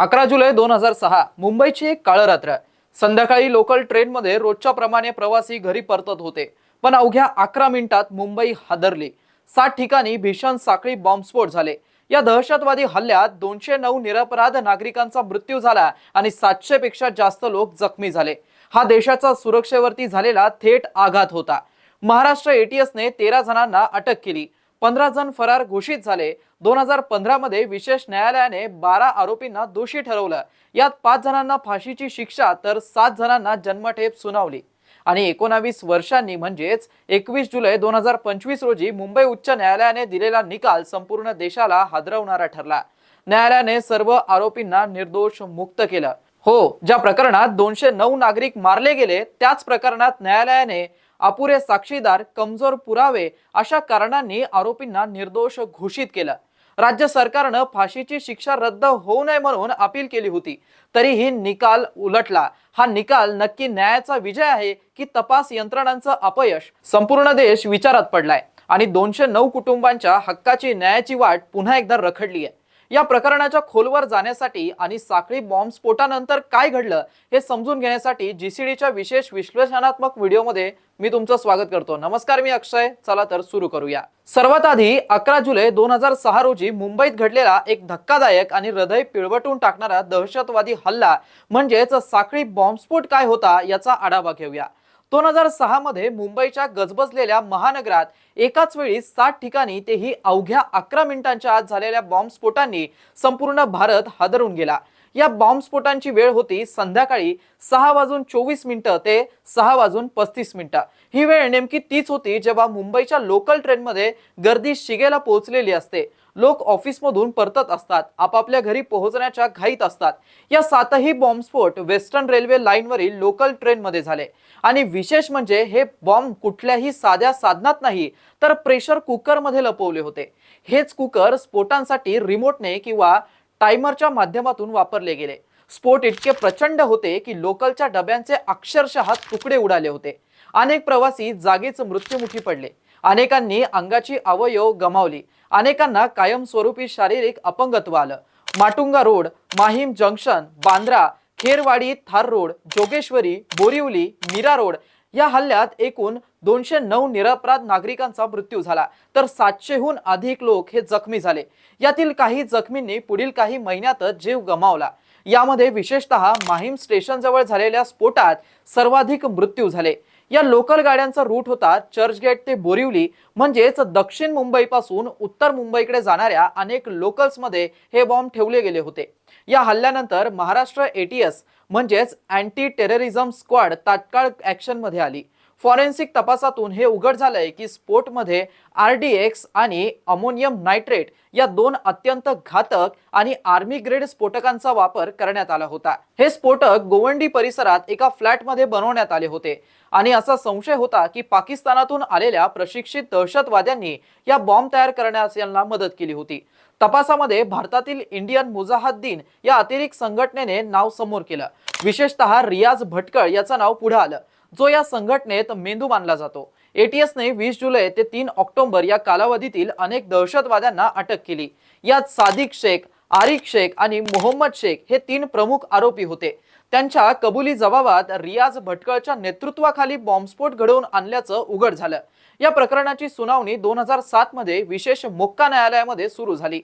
अकरा जुलै दोन हजार सहा मुंबईची एक काळ रात्र. संध्याकाळी लोकल ट्रेनमध्ये रोजच्या प्रमाणे प्रवासी घरी परतत होते. पण अवघ्या अकरा मिनिटात मुंबई हादरली. सात ठिकाणी भीषण साखळी बॉम्बस्फोट झाले. या दहशतवादी हल्ल्यात दोनशे नऊ निरपराध नागरिकांचा मृत्यू झाला आणि सातशे पेक्षा जास्त लोक जखमी झाले. हा देशाचा सुरक्षेवरती झालेला थेट आघात होता. महाराष्ट्र एटीएसने तेरा जणांना अटक केली. पंधरा जण फरार घोषित झाले. दोन हजार पंधरा मध्ये विशेष न्यायालयाने बारा आरोपींना दोषी ठरवलं. यात पाच जणांना फाशीची शिक्षा तर सात जणांना जन्मठेप सुनावली. आणि एकोणावीस वर्षांनी म्हणजेच एकवीस जुलै दोन हजार पंचवीस रोजी मुंबई उच्च न्यायालयाने दिलेला निकाल संपूर्ण देशाला हादरवणारा ठरला. न्यायालयाने सर्व आरोपींना निर्दोष मुक्त केलं. हो ज्या प्रकरणात दोनशे नऊ नागरिक मारले गेले त्याच प्रकरणात न्यायालयाने अपुरे साक्षीदार कमजोर पुरावे अशा कारणांनी आरोपींना निर्दोष घोषित केलं. राज्य सरकारनं फाशीची शिक्षा रद्द होऊ नये म्हणून अपील केली होती. तरीही निकाल उलटला. हा निकाल नक्की न्यायाचा विजय आहे की तपास यंत्रणांचं अपयश? संपूर्ण देश विचारात पडलाय. आणि दोनशे नऊ कुटुंबांच्या हक्काची न्यायाची वाट पुन्हा एकदा रखडली आहे या प्रकरणाच्या खोलवर जाण्यासाठी आणि साखळी बॉम्ब स्फोटानंतर काय घडलं हे समजून घेण्यासाठी जीसीडीच्या विशेष विश्लेषणात्मक व्हिडिओमध्ये मी तुमचं स्वागत करतो. नमस्कार मी अक्षय. चला तर सुरू करूया. सर्वात आधी अकरा जुलै दोन हजार सहा रोजी मुंबईत घडलेला एक धक्कादायक आणि हृदय पिळवटून टाकणारा दहशतवादी हल्ला म्हणजेच साखळी बॉम्बस्फोट काय होता याचा आढावा घेऊया. दोन हजार सहा मध्ये मुंबईच्या गजबजलेल्या महानगरात एकाच वेळी सात ठिकाणी तेही अवघ्या अकरा मिनिटांच्या आत झालेल्या बॉम्बस्फोटांनी संपूर्ण भारत हादरून गेला. या बॉम्बस्फोटांची वेळ होती संध्याकाळी सहा वाजून चोवीस मिनिटं ते सहा वाजून पस्तीस मिनिटं. ही वेळ नेमकी तीच होती जेव्हा मुंबईच्या लोकल ट्रेनमध्ये गर्दी शिगेला पोहोचलेली असते. लोक ऑफिसमधून परतत असतात आपापल्या घरी पोहोचण्याच्या घाईत असतात. या सातही बॉम्बस्फोट वेस्टर्न रेल्वे लाईनवरील लोकल ट्रेनमध्ये झाले. आणि विशेष म्हणजे हे बॉम्ब कुठल्याही साध्या साधनात नाही तर प्रेशर कुकरमध्ये लपवले होते. हेच कुकर स्फोटांसाठी रिमोटने किंवा टायमरच्या माध्यमातून वापरले गेले. स्फोट इतके प्रचंड होते की लोकलच्या डब्यांचे अक्षरशः तुकडे उडाले होते. अनेक प्रवासी जागीच मृत्युमुखी पडले. अनेकांनी अंगाची अवयव गमावली. अनेकांना कायमस्वरूपी शारीरिक अपंगत्व आलं. माटुंगा रोड माहीम जंक्शन बांद्रा खेरवाडी थार रोड जोगेश्वरी बोरिवली मीरा रोड या हल्ल्यात एकूण दोनशे नऊ निरपराध नागरिकांचा मृत्यू झाला. तर सातशेहून अधिक लोक हे जखमी झाले. यातील काही जखमींनी पुढील काही महिन्यातच जीव गमावला. यामध्ये विशेषतः माहीम स्टेशन जवळ झालेल्या स्फोटात सर्वाधिक मृत्यू झाले. या लोकल गाड्यांचा रूट होता चर्चगेट ते बोरिवली. म्हणजेच दक्षिण मुंबईपासून उत्तर मुंबईकडे जाणाऱ्या अनेक लोकल्समध्ये हे बॉम्ब ठेवले गेले होते. या हल्ल्यानंतर महाराष्ट्र एटीएस म्हणजेच अँटी टेररिझम स्क्वॉड तात्काळ ॲक्शनमध्ये आली. फॉरेन्सिक तपासातून हे उघड झालंय की स्फोटमध्ये आर डी एक्स आणि अमोनियम नायट्रेट या दोन अत्यंत घातक आणि आर्मी ग्रेड स्फोटकांचा वापर करण्यात आला होता. हे स्फोटक गोवंडी परिसरात एका फ्लॅटमध्ये बनवण्यात आले होते. आणि असा संशय होता की पाकिस्तानातून आलेल्या प्रशिक्षित दहशतवाद्यांनी या बॉम्ब तयार करण्यास यांना मदत केली होती. तपासामध्ये भारतातील इंडियन मुजाहद्दीन या अतिरिक्त संघटनेने नाव समोर केलं. विशेषतः रियाज भटकळ याचं नाव पुढे आलं. जो या संघटनेत मेंदू मानला जातो. एटीएसने वीस जुलै ते तीन ऑक्टोबर या कालावधीतील अनेक दहशतवाद्यांना अटक केली. यात सादिक शेख आरिक शेख आणि मोहम्मद शेख हे तीन प्रमुख आरोपी होते. त्यांच्या कबुली जबाबात रियाज भटकळच्या नेतृत्वाखाली बॉम्बस्फोट घडवून आणल्याचं उघड झालं. या प्रकरणाची सुनावणी दोन हजार सात मध्ये विशेष मोक्का न्यायालयामध्ये सुरू झाली.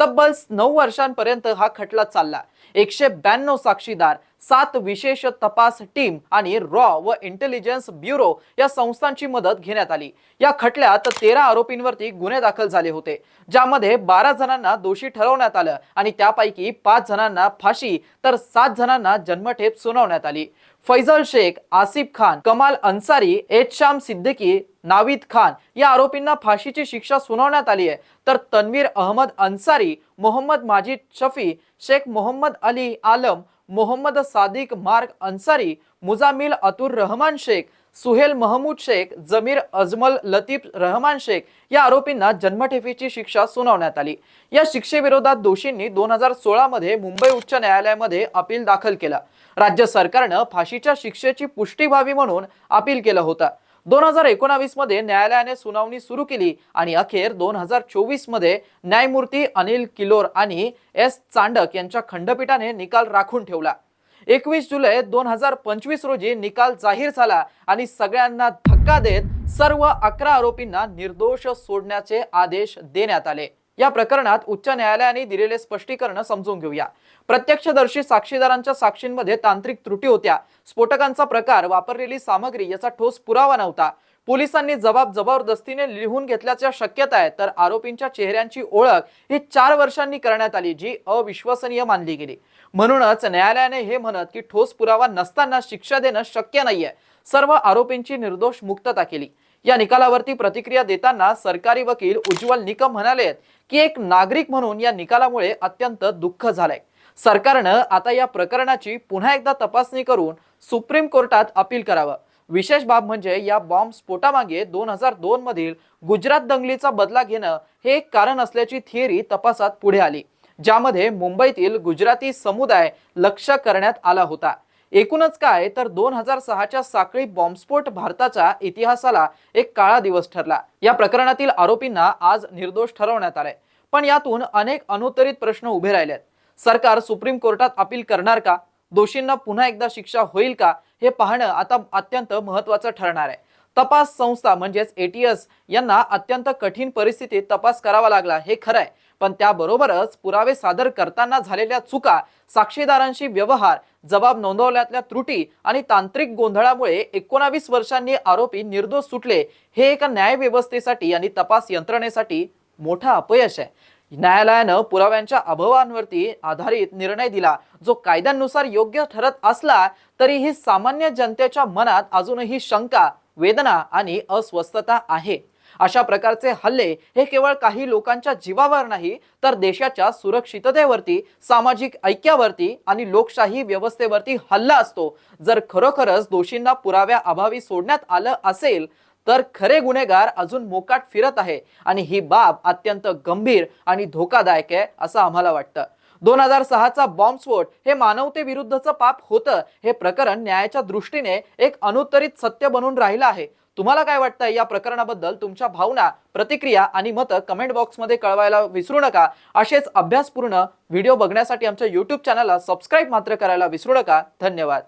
तब्बल नऊ वर्षांपर्यंत हा खटला चालला. एकशे ब्याण्णव साक्षीदार सात विशेष तपास टीम आणि रॉ व इंटेलिजन्स ब्युरो या संस्थांची मदत घेण्यात आली. या खटल्यात तेरा आरोपींवरती गुन्हे दाखल झाले होते ज्यामध्ये बारा जणांना दोषी ठरवण्यात आलं आणि त्यापैकी पाच जणांना फाशी तर सात जणांना जन्मठेप सुनावण्यात आली. फैजल शेख आसिफ खान कमाल अन्सारी एच सिद्दीकी नाविद खान या आरोपींना फाशीची शिक्षा सुनावण्यात आली आहे. तर तन्वीर अहमद अन्सारी मोहम्मद माजिद शफी शेख मोहम्मद अली आलम मोहम्मद सादिक मार्क अन्सारी मुजामिल अतुर रहमान शेख सुहेल महमूद शेख जमीर अजमल लतीफ रहमान शेख या आरोपींना जन्मठेपीची शिक्षा सुनावण्यात आली. या शिक्षेविरोधात दोषींनी दोन हजार सोळामध्ये मुंबई उच्च न्यायालयामध्ये अपील दाखल केला. राज्य सरकारनं फाशीच्या शिक्षेची पुष्टी व्हावी म्हणून अपील केलं होतं. दोन हजार एकोणावीसमध्ये न्यायालयाने सुनावणी सुरू केली आणि अखेर दोन हजार चोवीसमध्ये न्यायमूर्ती अनिल किलोर आणि एस चांडक यांच्या खंडपीठाने निकाल राखून ठेवला. एकवीस जुलै दोन हजार पंचवीस रोजी निकाल जाहीर झाला आणि सगळ्यांना धक्का देत सर्व अकरा आरोपींना निर्दोष सोडण्याचे आदेश देण्यात आले. या प्रकरणात उच्च न्यायालयाने दिलेले स्पष्टीकरण समजून घेऊया. प्रत्यक्षदर्शी साक्षीदारांच्या साक्षींमध्ये तांत्रिक त्रुटी होत्या. स्फोटकांचा प्रकार वापरलेली सामग्री याचा ठोस पुरावा नव्हता. पोलिसांनी जबाब जबरदस्तीने लिहून घेतल्याच्या शक्यता आहे तर आरोपींच्या चेहऱ्यांची ओळख ही चार वर्षांनी करण्यात आली जी अविश्वसनीय मानली गेली. म्हणूनच न्यायालयाने हे म्हणत की ठोस पुरावा नसताना शिक्षा देणं शक्य नाहीये. सर्व आरोपींची निर्दोष मुक्तता केली. या निकालावरती प्रतिक्रिया देताना सरकारी वकील उज्ज्वल निकम म्हणाले की एक नागरिक म्हणून या निकालामुळे अत्यंत दुःख झालंय. सरकारनं आता या प्रकरणाची पुन्हा एकदा तपासणी करून सुप्रीम कोर्टात अपील करावं. विशेष बाब म्हणजे या बॉम्ब स्फोटामागे दोन हजार दोन मधील गुजरात दंगलीचा बदला घेणं हे एक कारण असल्याची थिअरी तपासात पुढे आली ज्यामध्ये मुंबईतील गुजराती समुदाय लक्ष करण्यात आला होता. एकूणच काय तर दोन हजार सहाच्या साखळी बॉम्बस्फोट भारताच्या इतिहासाला एक काळा दिवस ठरला. या प्रकरणातील आरोपींना आज निर्दोष ठरवण्यात आलंय. पण यातून अनेक अनुत्तरित प्रश्न उभे राहिलेत. सरकार सुप्रीम कोर्टात अपील करणार का? दोषींना पुन्हा एकदा शिक्षा होईल का? हे पाहणं आता अत्यंत महत्वाचं ठरणार आहे. तपास संस्था म्हणजेच एटीएस यांना अत्यंत कठीण परिस्थितीत तपास करावा लागला. हे खरं आहे पण त्याबरोबरच पुरावे सादर करताना झालेल्या चुका साक्षीदारांशी व्यवहार जबाब नोंदवल्यातल्या त्रुटी आणि तांत्रिक गोंधळामुळे एकोणावीस वर्षांनी आरोपी निर्दोष सुटले हे एका न्यायव्यवस्थेसाठी आणि तपास यंत्रणेसाठी मोठा अपयश आहे. न्यायालयानं पुराव्यांच्या अभावांवरती आधारित निर्णय दिला जो कायद्यानुसार योग्य ठरत असला तरीही सामान्य जनतेच्या मनात अजूनही शंका वेदना आणि अस्वस्थता आहे. अशा प्रकारचे हल्ले हे केवळ काही लोकांच्या जीवावर नाही तर देशाच्या सुरक्षिततेवरती सामाजिक ऐक्यावरती आणि लोकशाही व्यवस्थेवरती हल्ला असतो. जर खरोखरच दोषींना पुराव्या अभावी सोडण्यात आलं असेल तर खरे गुन्हेगार अजून मोकाट फिरत आहे आणि ही बाब अत्यंत गंभीर आणि धोकादायक आहे असं आम्हाला वाटतं. दोन हजार सहाचा बॉम्बस्फोट हे मानवतेविरुद्धचं पाप होतं हे प्रकरण न्यायाच्या दृष्टीने एक अनुत्तरित सत्य बनून राहिलं आहे. तुम्हाला काय वाटतंय या प्रकरणाबद्दल? तुमच्या भावना प्रतिक्रिया आणि मतं कमेंट बॉक्समध्ये कळवायला विसरू नका. असेच अभ्यासपूर्ण व्हिडिओ बघण्यासाठी आमच्या यूट्यूब चॅनलला सबस्क्राईब मात्र करायला विसरू नका. धन्यवाद.